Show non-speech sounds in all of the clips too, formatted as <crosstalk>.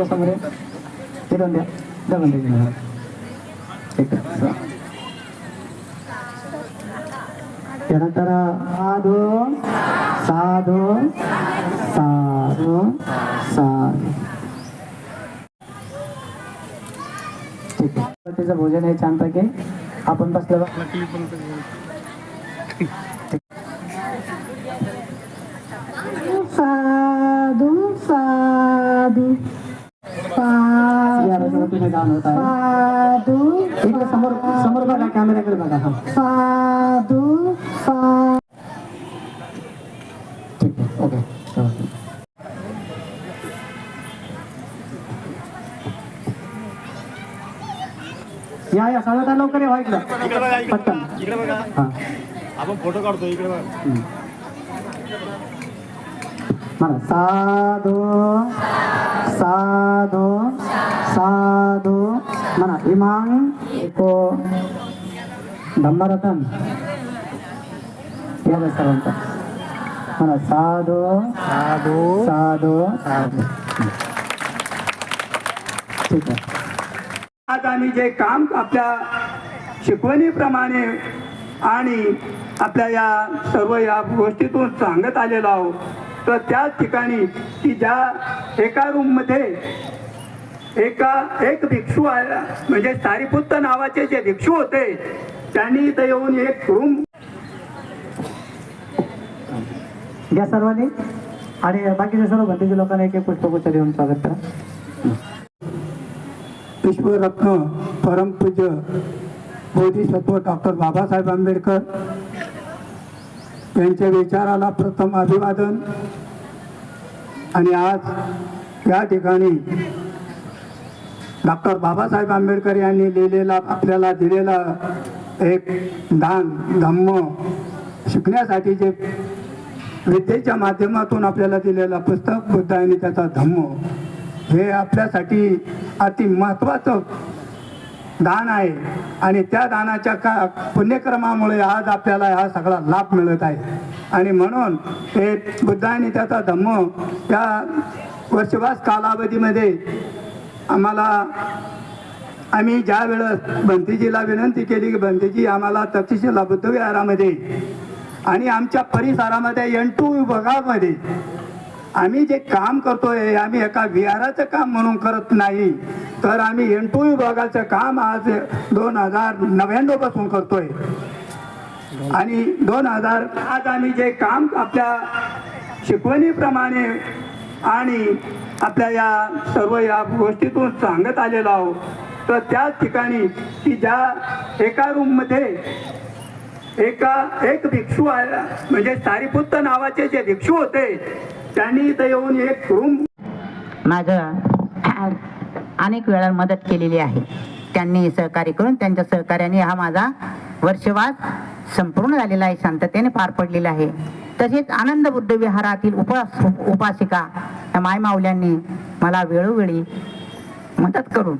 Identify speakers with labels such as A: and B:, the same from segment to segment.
A: समोर ते दोन द्या द्या त्यानंतर साधू साधू साधू साधू ठीक आहे त्याचं भोजन आहे छानपैकी आपण बसलं साधू साधू तुम्ही गाणं होत आहे
B: साधू
A: इकडे समोर समोर बघा कॅमेऱ्याकडे बघा हा
B: साधू सा
A: ठीक आहे ओके या या सगळं लवकर या इकडे पटकन. हा.
C: आपण फोटो काढतो इकडे.
A: म्हणा साधू साधू साधू. म्हणा इमाम एको धम्मरतन या सर्वांचा. म्हणा साधू
C: साधू.
A: साधू. साधू. ठीक आहे.
D: आज आम्ही जे काम आपल्या शिकवणीप्रमाणे आणि आपल्या या सर्व या गोष्टीतून सांगत आलेलो आहोत तर त्याच ठिकाणी की ज्या एका रूममध्ये एका एक भिक्षू आहे म्हणजे सारीपुत्त नावाचे जे भिक्षू होते त्यांनी इथं येऊन एक रूम
A: या सर्वांनी. आणि बाकीच्या सर्व भंतीच्या लोकांना एक एक पुष्पगुच्छ देऊन स्वागत करा.
D: विश्वरत्न परमपूज्य बोधिसत्व डॉक्टर बाबासाहेब आंबेडकर यांच्या विचाराला प्रथम अभिवादन. आणि आज या ठिकाणी डॉक्टर बाबासाहेब आंबेडकर यांनी लिहिलेला आपल्याला दिलेला एक दान धम्म शिकण्यासाठी जे विद्येच्या माध्यमातून आपल्याला दिलेला पुस्तक बुद्ध आणि त्याचा धम्म हे आपल्यासाठी अति महत्त्वाचं दान आहे. आणि त्या दानाच्या का पुण्यक्रमामुळे आज आपल्याला हा सगळा लाभ मिळत आहे. आणि म्हणून हे बुद्धाने त्याचा धम्म त्या वर्षवास कालावधीमध्ये आम्हाला आम्ही ज्या वेळेस भंतीजीला विनंती केली की भंतीजी आम्हाला तक्षशिला बुद्धविहारामध्ये आणि आमच्या परिसरामध्ये एन टू विभागामध्ये आम्ही जे काम करतोय आम्ही एका विहाराचं काम म्हणून करत नाही तर आम्ही एन टू विभागाचं काम आज दोन हजार नव्याण्णवपासून करतोय. आणि दोन हजार आज आम्ही जे काम आपल्या शिकवणीप्रमाणे आणि आपल्या या सर्व या गोष्टीतून सांगत आलेलो आहोत तर त्याच ठिकाणी की ज्या एका रूममध्ये एका एक भिक्षू आहे म्हणजे सारीपुत्त नावाचे जे भिक्षू होते त्यांनी इथं येऊन एक रूम
B: माझं <clears throat> अनेक वेळा मदत केलेली आहे. त्यांनी सहकार्य करून त्यांच्या सहकार्याने हा माझा वर्षवास संपूर्ण झालेला आहे. शांततेने पार पडलेला आहे. तसेच आनंद बुद्ध विहारातील उपास उपासिका माय माऊल्यांनी मला वेळोवेळी मदत करून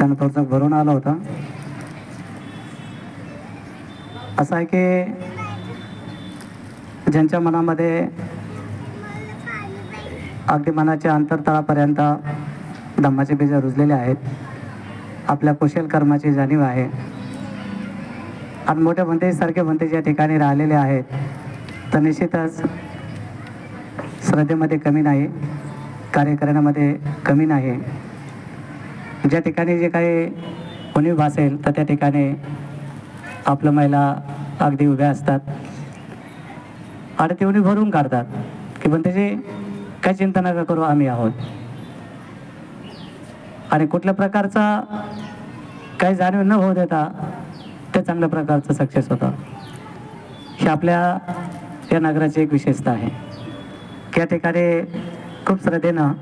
A: त्यानं थोडंसं भरून आला होता. असं आहे की ज्यांच्या मनामध्ये अगदी मनाच्या अंतरतळापर्यंत धम्माचे बीज रुजलेले आहेत आपल्या कुशल कर्माची जाणीव आहे. आणि मोठे भंते सारखे भंते ज्या ठिकाणी राहिलेले आहेत तर निश्चितच श्रद्धेमध्ये कमी नाही कार्य करण्यामध्ये कमी नाही. ज्या ठिकाणी जे काही कोणी भासेल तर त्या ठिकाणी आपलं महिला अगदी उभ्या असतात. आणि ते भरून काढतात की पण त्याची काही चिंता नका करू आम्ही आहोत. आणि कुठल्या प्रकारचा काही जाणीव न होऊ देता ते चांगल्या प्रकारचं सक्सेस होतं. ही आपल्या या नगराची एक विशेषता आहे. त्या ठिकाणी खूप श्रद्धेनं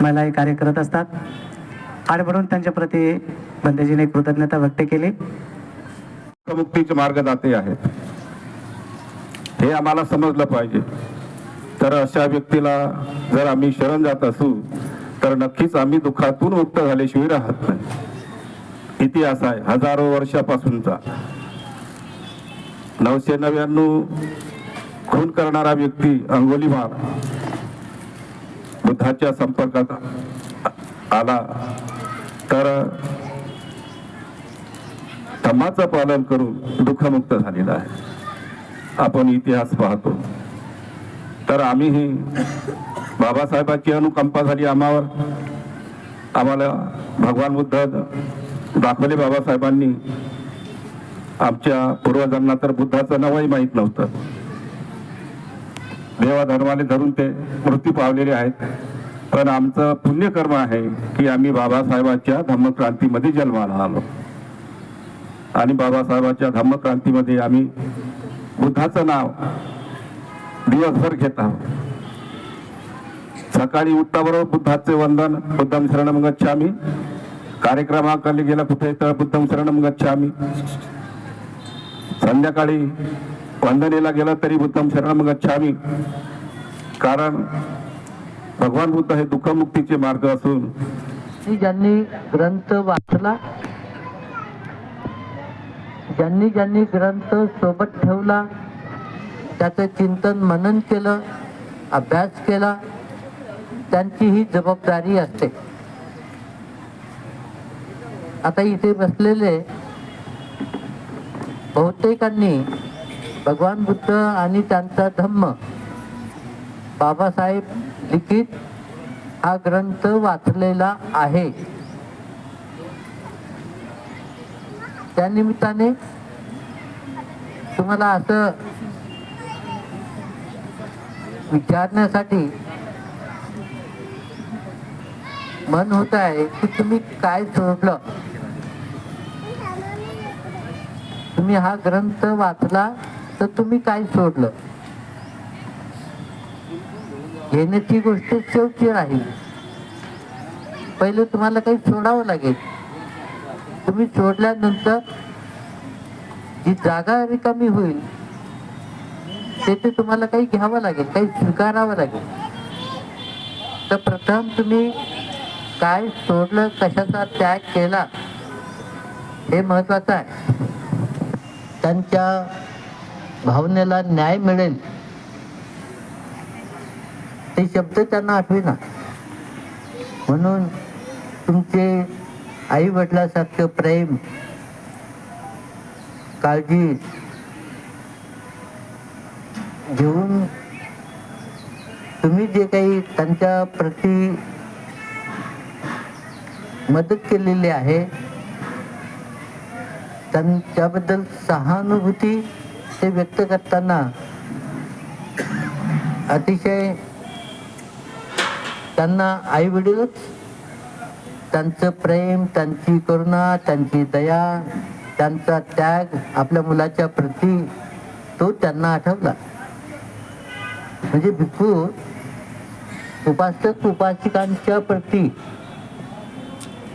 A: महिला हे कार्य करत असतात. आणि म्हणून त्यांच्या प्रती बंदेजीने कृतज्ञता व्यक्त केली.
E: मुक्तीचे मार्गदाते आहेत. हे आम्हाला समजलं पाहिजे. तर अशा व्यक्तीला जर आम्ही शरण जात असू तर नक्कीच आम्ही दुःखातून मुक्त झाल्याशिवाय राहत नाही. इतिहास आहे हजारो वर्षापासूनचा. नऊशे नव्याण्णव खून करणारा व्यक्ती अंगोली अंगोलीमार बुद्धाच्या संपर्कात आला. तर धम्माचं पालन करून दुःखमुक्त झालेला आहे. आपण इतिहास पाहतो. तर आम्हीही बाबासाहेबांची अनुकंपा झाली आम्हावर. आम्हाला भगवान बुद्ध दाखवले बाबासाहेबांनी. आमच्या पूर्वजांना तर बुद्धाचं नावही माहीत नव्हतं. देवाधर्माने धरून ते मृत्यू पावलेले आहेत. पण आमचं पुण्यकर्म आहे की आम्ही बाबासाहेबांच्या धम्मक्रांतीमध्ये जन्माला आलो. आणि बाबासाहेबांच्या धम्मक्रांतीमध्ये आम्ही बुद्धाचं नाव दिवसभर घेत आहोत. सकाळी उठताबरोबर बुद्धाचे वंदन बुद्धम शरणम गच्छामी कार्यक्रमाकडे गेला? कुठे तर बुद्धम शरणम गच्छामी संध्याकाळी वंदनेला गेला तरी बुद्धम शरणम छावी. कारण भगवान बुद्ध हे दुःखमुक्तीचे मार्ग असून
F: ज्यांनी ग्रंथ वाचला ज्यांनी ज्यांनी ग्रंथ सोबत ठेवला त्याचं चिंतन मनन केलं अभ्यास केला त्यांची ही जबाबदारी असते. आता इथे बसलेले बहुतेकांनी भगवान बुद्ध आणि त्यांचा धम्म. बाबासाहेब लिखित हा ग्रंथ वाचलेला आहे. त्या निमित्ताने तुम्हाला असं विचारण्यासाठी मन होत आहे की तुम्ही काय सोडलं? तुम्ही हा ग्रंथ वाचला तर तुम्ही काय सोडलं? घेण्याची गोष्ट शेवटी राहील. पहिले तुम्हाला काही सोडावं लागेल. तुम्ही सोडल्यानंतर जी जागा रिकामी होईल तेथे तुम्हाला काही घ्यावं लागेल काही स्वीकारावं लागेल. तर प्रथम तुम्ही काय सोडलं कशाचा त्याग केला हे महत्वाचं आहे. त्यांच्या भावनेला न्याय मिळेल. ते शब्द त्यांना आठवेना. म्हणून तुमचे आई वडिलासारखं प्रेम काळजी घेऊन तुम्ही जे काही त्यांच्या प्रती मदत केलेली आहे त्यांच्याबद्दल सहानुभूती ते व्यक्त करताना अतिशय त्यांना आई वडीलच त्यांचं प्रेम त्यांची करुणा त्यांची दया त्यांचा त्याग आपल्या मुलाच्या प्रती तो त्यांना आठवला. म्हणजे भिक्खू उपासक उपासिकांच्या प्रती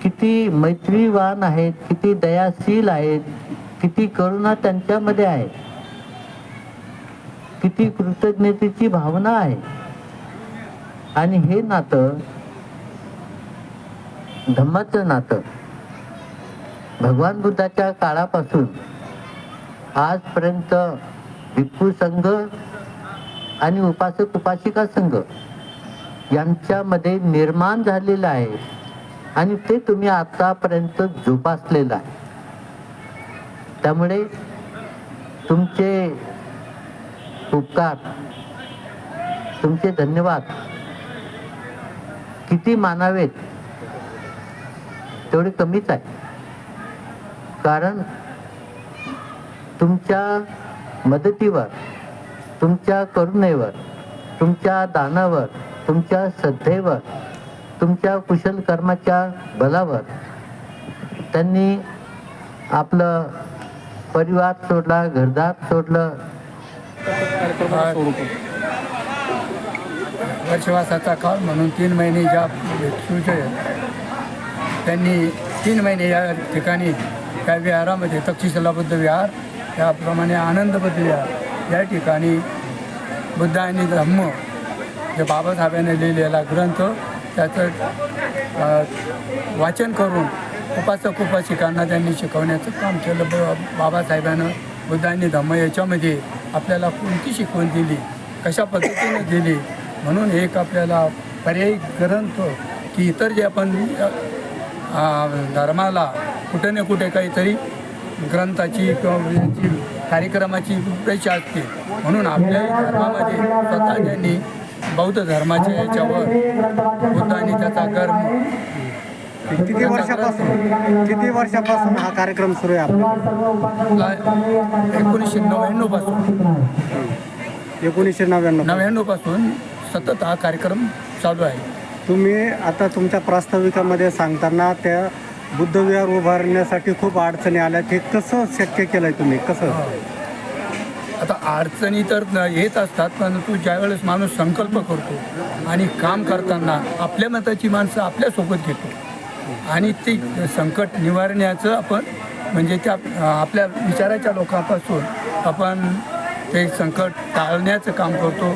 F: किती मैत्रीवान आहेत किती दयाशील आहेत किती करुणा त्यांच्यामध्ये आहे. किती कृतज्ञतेची भावना आहे. आणि हे नातं धम्माचं नातं. भगवान बुद्धाच्या काळापासून आजपर्यंत भिक्खू संघ आणि उपासक उपासिका संघ यांच्यामध्ये निर्माण झालेलं आहे. आणि ते तुम्ही आतापर्यंत जोपासलेलं आहे. त्यामुळे तुमचे उपकार. तुमचे धन्यवाद. किती मानावेत? तेवढे कमीच आहे. कारण तुमच्या मदतीवर तुमच्या करुणेवर तुमच्या दानावर तुमच्या श्रद्धेवर तुमच्या कुशल कर्माच्या बलावर त्यांनी आपलं परिवार सोडला घरदार सोडलं
D: वर्षवासाचा काळ म्हणून तीन महिने ज्या भिक्षूचे त्यांनी तीन महिने या ठिकाणी त्या विहारामध्ये तक्षशिला बुद्ध विहार त्याप्रमाणे आनंद बुद्ध विहार या ठिकाणी बुद्ध आणि धम्म जे बाबासाहेबांनी लिहिलेला ग्रंथ त्याचं वाचन करून उपासक उपासिकांना त्यांनी शिकवण्याचं काम केलं. ब बाबासाहेबांनं बुद्धांनी धम्म याच्यामध्ये आपल्याला कोणती शिकवण दिली? कशा पद्धतीने दिली? म्हणून एक आपल्याला पर्यायी ग्रंथ की इतर जे आपण धर्माला कुठे ना कुठे काहीतरी ग्रंथाची किंवा कार्यक्रमाची रूपरेषा असते. म्हणून आपल्याही धर्मामध्ये स्वतः त्यांनी बौद्ध धर्माच्या याच्यावर बुद्धाने त्याचा गर्म
C: किती वर्षापासून? किती वर्षापासून हा कार्यक्रम सुरू आहे आपला?
D: एकोणीसशे नव्याण्णवपासून.
C: एकोणीसशे नव्याण्णव.
D: नव्याण्णवपासून सतत हा कार्यक्रम चालू आहे.
C: तुम्ही आता तुमच्या प्रास्ताविकामध्ये सांगताना त्या बुद्धविहार उभारण्यासाठी खूप अडचणी आल्या. ते कसं शक्य केलंय तुम्ही? कसं?
D: आता अडचणी तर न- येत असतात परंतु ज्यावेळेस माणूस संकल्प करतो आणि काम करताना आपल्या मताची माणसं आपल्यासोबत घेतो. आणि ते संकट निवारण्याचं आपण म्हणजे त्या आपल्या विचाराच्या लोकांपासून आपण ते संकट टाळण्याचं काम करतो.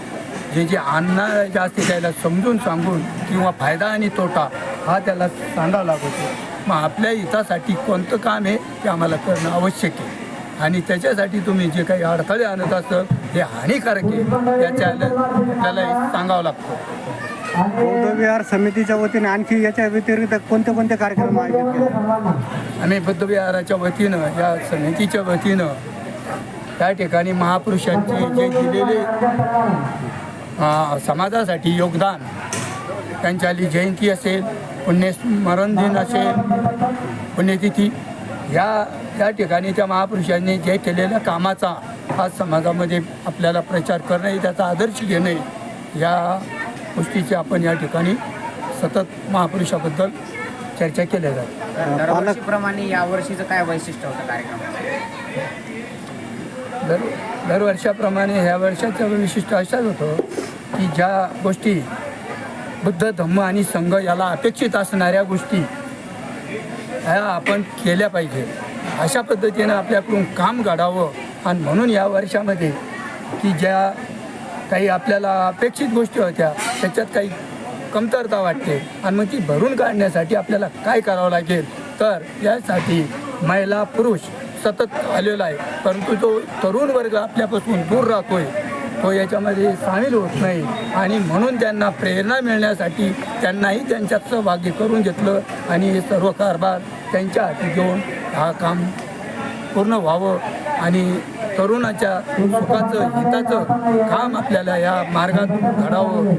D: जे जे आणणार जास्त त्याला समजून सांगून किंवा फायदा आणि तोटा हा त्याला सांगावा लागतो. मग आपल्या हितासाठी कोणतं काम आहे ते आम्हाला करणं आवश्यक आहे. आणि त्याच्यासाठी तुम्ही जे काही अडथळे आणत असाल हे हानिकारक आहे. त्याच्याला आपल्याला सांगावं लागतं.
C: बौद्धविहार समितीच्या वतीने आणखी याच्या व्यतिरिक्त कोणते कोणते कार्यक्रम आयोजित केले?
D: आम्ही बुद्धविहाराच्या वतीनं या समितीच्या वतीनं त्या ठिकाणी महापुरुषांचे जे दिलेले समाजासाठी योगदान त्यांच्याली आली जयंती असेल पुण्यस्मरण दिन असेल पुण्यतिथी या त्या ठिकाणी त्या महापुरुषांनी जे केलेल्या कामाचा आज समाजामध्ये आपल्याला प्रचार करणं त्याचा आदर्श घेणे या गोष्टीची आपण या ठिकाणी सतत महापुरुषाबद्दल चर्चा केल्या जाते
G: दरवर्षीप्रमाणे या वर्षीचं काय वैशिष्ट्य होतं कार्यक्रमाचं?
D: दर दरवर्षाप्रमाणे ह्या वर्षाचं वैशिष्ट्य असंच होतं की ज्या गोष्टी बुद्ध धम्म आणि संघ याला अपेक्षित असणाऱ्या गोष्टी ह्या आपण केल्या पाहिजे. अशा पद्धतीनं आपल्याकडून काम घडावं आणि म्हणून या वर्षामध्ये की ज्या काही आपल्याला अपेक्षित गोष्टी होत्या त्याच्यात काही कमतरता वाटते. आणि मग ती भरून काढण्यासाठी आपल्याला काय करावं लागेल? तर यासाठी महिला पुरुष सतत आलेला आहे. परंतु जो तरुण वर्ग आपल्यापासून दूर राहतोय तो याच्यामध्ये सामील होत नाही. आणि म्हणून त्यांना प्रेरणा मिळण्यासाठी त्यांनाही त्यांच्यात सहभागी करून घेतलं आणि हे सर्व कारभार त्यांच्या हाती घेऊन हा काम पूर्ण व्हावं आणि तरुणाच्या सुखाचं हिताचं काम आपल्याला या मार्गात घडावं.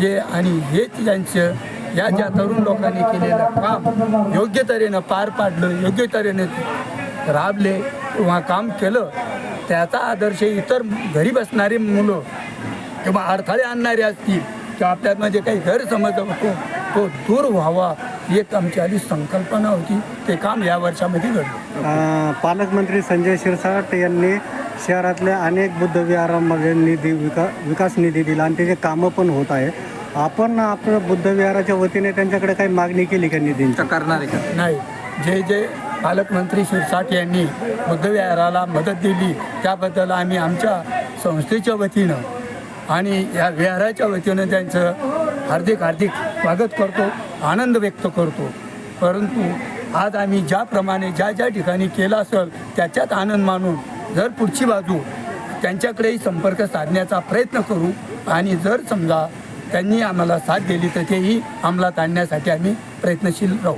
D: जे आणि हेच त्यांचं या ज्या तरुण लोकांनी केलेलं काम योग्य तऱ्हेनं पार पाडलं योग्य तऱ्हेने राबले किंवा काम केलं त्याचा आदर्श इतर घरी बसणारी मुलं किंवा अडथळे आणणारे असतील किंवा आपल्यामध्ये म्हणजे काही गैरसमज होतो तो दूर व्हावा एक आमची आधी संकल्पना होती. ते काम या वर्षामध्ये घडलं.
C: पालकमंत्री संजय शिरसाट यांनी शहरातल्या अनेक बुद्धविहारांमध्ये निधी विका विकास निधी दिला आणि त्याचे कामं पण होत आहे. आपण आपलं बुद्धविहाराच्या वतीने त्यांच्याकडे काही मागणी केली का निधींची?
D: नाही. जे जे पालकमंत्री शिरसाट यांनी बुद्धविहाराला मदत दिली. त्याबद्दल आम्ही आमच्या संस्थेच्या वतीनं आणि या विहाराच्या वतीनं त्यांचं हार्दिक हार्दिक स्वागत करतो आनंद व्यक्त करतो. परंतु आज आम्ही ज्याप्रमाणे ज्या ज्या ठिकाणी केलं असेल त्याच्यात आनंद मानून जर पुढची बाजू त्यांच्याकडेही संपर्क साधण्याचा प्रयत्न करू. आणि जर समजा त्यांनी आम्हाला साथ दिली तर तेही अंमलात आणण्यासाठी आम्ही प्रयत्नशील राहू.